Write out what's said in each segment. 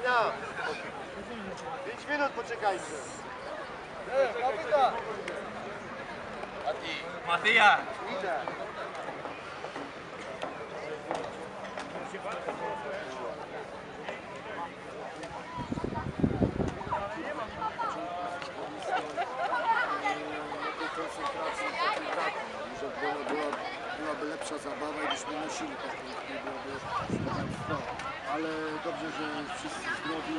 Ania! 5 minut poczekajcie. Mati. Idę. Byłaby lepsza zabawa, gdybyśmy nosili tak, nie byłoby... Ale dobrze, że wszyscy zdrowi.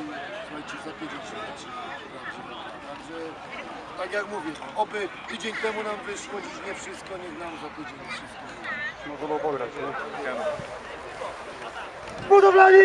Słuchajcie, za tydzień się zaczyna. Także, tak jak mówię, oby tydzień temu nam wyszło, dziś nie wszystko, niech nam za tydzień wszystko. Możemy pograć, nie? Budowlani!